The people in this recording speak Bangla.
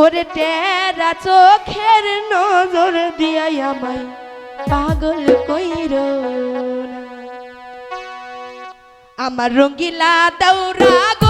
ওরে টেরা চোখের নজর দিয়াই আমায় পাগল কইর আমার রঙ্গিলা দৌরাগো